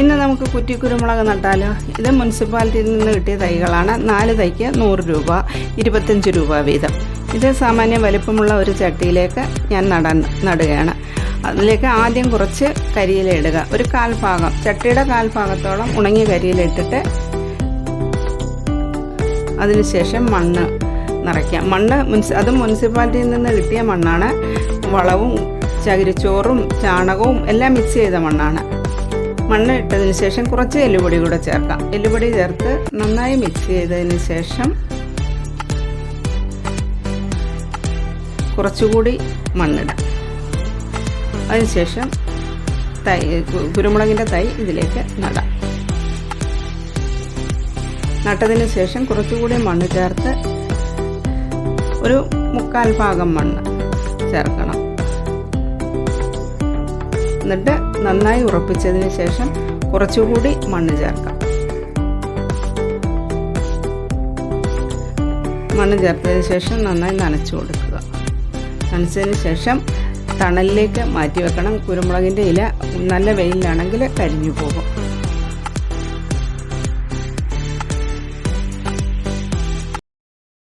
ഇന്ന് നമുക്ക് കുറ്റി കുരുമുളക് നട്ടാലോ? ഇത് മുനിസിപ്പാലിറ്റിയിൽ നിന്ന് കിട്ടിയ തൈകളാണ്. നാല് തൈക്ക് നൂറ് രൂപ ഇരുപത്തഞ്ച് രൂപ വീതം. ഇത് സാമാന്യം വലിപ്പമുള്ള ഒരു ചട്ടിയിലേക്ക് ഞാൻ നടാൻ നടുകയാണ്. അതിലേക്ക് ആദ്യം കുറച്ച് കരിയില ഇടുക. ഒരു കാൽഭാഗം ചട്ടിയുടെ കാൽഭാഗത്തോളം ഉണങ്ങിയ കരിയില ഇട്ടിട്ട് അതിനുശേഷം മണ്ണ് നിറയ്ക്കാം. മണ്ണ് മുൻസി അത് മുനിസിപ്പാലിറ്റിയിൽ നിന്ന് കിട്ടിയ മണ്ണാണ്. വളവും ചകിരിച്ചോറും ചാണകവും എല്ലാം മിക്സ് ചെയ്ത മണ്ണാണ്. മണ്ണ് ഇട്ടതിന് ശേഷം കുറച്ച് എല്ലുപൊടി കൂടെ ചേർക്കാം. എല്ലുപൊടി ചേർത്ത് നന്നായി മിക്സ് ചെയ്തതിന് ശേഷം കുറച്ചുകൂടി മണ്ണിടാം. അതിനുശേഷം തൈ കുരുമുളകിന്റെ തൈ ഇതിലേക്ക് നടാം. നട്ടതിന് ശേഷം കുറച്ചുകൂടി മണ്ണ് ചേർത്ത് ഒരു മുക്കാൽ ഭാഗം മണ്ണ് ചേർക്കണം. എന്നിട്ട് നന്നായി ഉറപ്പിച്ചതിന് ശേഷം കുറച്ചുകൂടി മണ്ണ് ചേർക്കാം. മണ്ണ് ചേർത്തതിന് ശേഷം നന്നായി നനച്ചു കൊടുക്കുക. നനച്ചതിന് ശേഷം തണലിലേക്ക് മാറ്റി വെക്കണം കുരുമുളകിന്റെ ഇല നല്ല വെയിലാണെങ്കിൽ കരിഞ്ഞു പോകും.